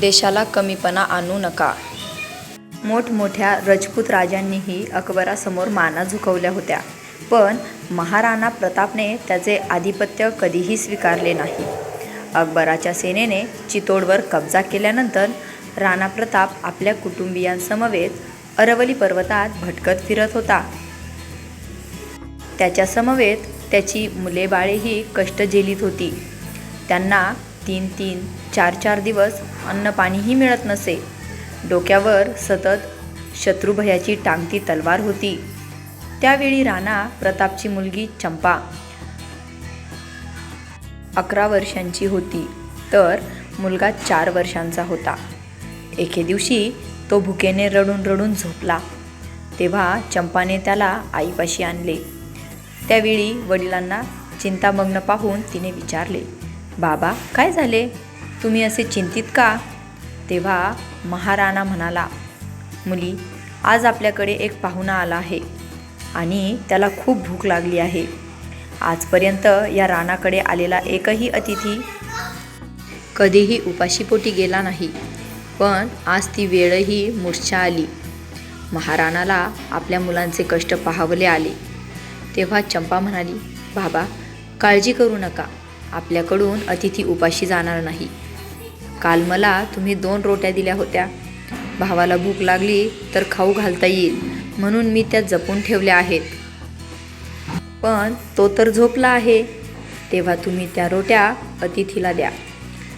देशाला कमीपणा आणू नका. मोठमोठ्या रजपूत राजांनीही अकबरासमोर माना झुकवल्या होत्या. पण महाराणा प्रतापने त्याचे आधिपत्य कधीही स्वीकारले नाही. अकबराच्या सेनेने चितोडवर कब्जा केल्यानंतर राणा प्रताप आपल्या कुटुंबियांसमवेत अरवली पर्वतात भटकत फिरत होता. त्याच्यासमवेत त्याची मुले बाळेही कष्ट झेलीत होती. त्यांना तीन तीन चार चार दिवस अन्न पाणीही मिळत नसे. डोक्यावर सतत शत्रुभयाची टांगती तलवार होती. त्यावेळी राणा प्रतापची मुलगी चंपा अकरा वर्षांची होती. तर मुलगा चार वर्षांचा होता. एके दिवशी तो भुकेने रडून रडून झोपला. तेव्हा चंपाने त्याला आईपाशी आणले. त्यावेळी वडिलांना चिंतामग्न पाहून तिने विचारले बाबा काय झाले? तुम्ही असे चिंतित का? तेव्हा महाराणा म्हणाला मुली आज आपल्याकडे एक पाहुणा आला आहे आणि त्याला खूप भूक लागली आहे. आजपर्यंत या रानाकडे आलेला एकही अतिथी कधीही उपाशीपोटी गेला नाही. पण आज ती वेळही मूर्छा आली. महाराणाला आपल्या मुलांचे कष्ट पाहावले आले. तेव्हा चंपा म्हणाली बाबा काळजी करू नका. आपल्याकडून अतिथी उपाशी जाणार नाही. काल मला तुम्ही दोन रोट्या दिल्या होत्या. भावाला भूक लागली तर खाऊ घालता येईल म्हणून मी त्या जपून ठेवल्या आहेत. पण तो तर झोपला आहे. तेव्हा तुम्ही त्या रोट्या अतिथीला द्या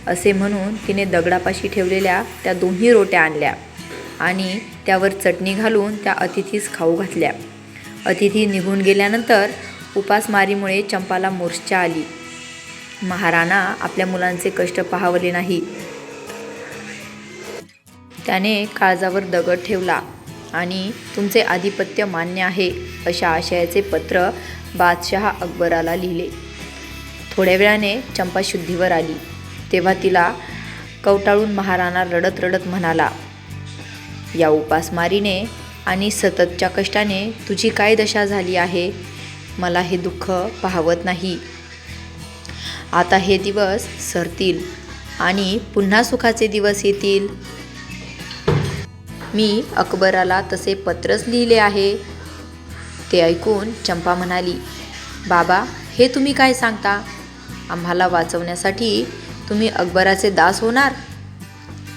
असे म्हणून तिने दगडापाशी ठेवलेल्या त्या दोन्ही रोट्या आणल्या आणि त्यावर चटणी घालून त्या अतिथीस खाऊ घातल्या. अतिथी निघून गेल्यानंतर उपासमारीमुळे चंपाला मोर्चा आली. महाराणा आपल्या मुलांचे कष्ट पाहावले नाही. त्याने काळजावर दगड ठेवला आणि तुमचे आधिपत्य मान्य आहे अशा आशयाचे पत्र बादशहा अकबराला लिहिले. थोड्या वेळाने चंपा शुद्धीवर आली. तेव्हा तिला कवटाळून महाराणा रडत रडत म्हणाला या उपासमारीने आणि सततच्या कष्टाने तुझी काय दशा झाली आहे? मला हे दुःख पाहवत नाही. आता हे दिवस सरतील आणि पुन्हा सुखाचे दिवस येतील. मी अकबराला तसे पत्रच लिहिले आहे. ते ऐकून चंपा म्हणाली बाबा हे तुम्ही काय सांगता? आम्हाला वाचवण्यासाठी तुम्ही अकबराचे दास होणार?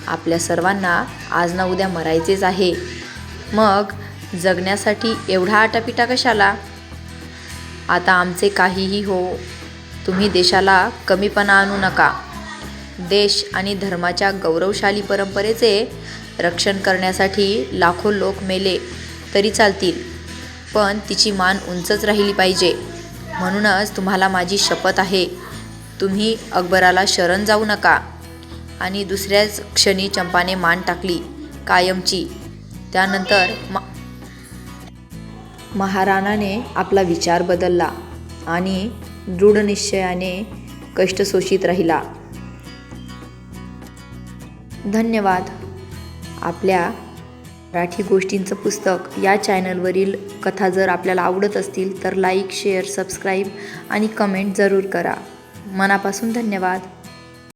आपल्या सर्वांना आज ना उद्या मरायचेच आहे. मग जगण्यासाठी एवढा आटापिटा कशाला? आता आमचे काहीही हो तुम्ही देशाला कमीपणा आणू नका. देश आणि धर्माच्या गौरवशाली परंपरेचे रक्षण करण्यासाठी लाखो लोक मेले तरी चालतील पण तिची मान उंचच राहिली पाहिजे. म्हणूनच तुम्हाला माझी शपथ आहे. तुम्ही अकबराला शरण जाऊ नका. आणि दुसऱ्याच क्षणी चंपाने मान टाकली कायमची. त्यानंतर मा महाराणाने आपला विचार बदलला. आणि दृढनिश्चयाने कष्ट शोषित राहिला. धन्यवाद. आपल्या मराठी गोष्टींचं पुस्तक या चॅनलवरील कथा जर आपल्याला आवडत असतील तर लाईक शेअर सबस्क्राईब आणि कमेंट जरूर करा. मनापासून धन्यवाद.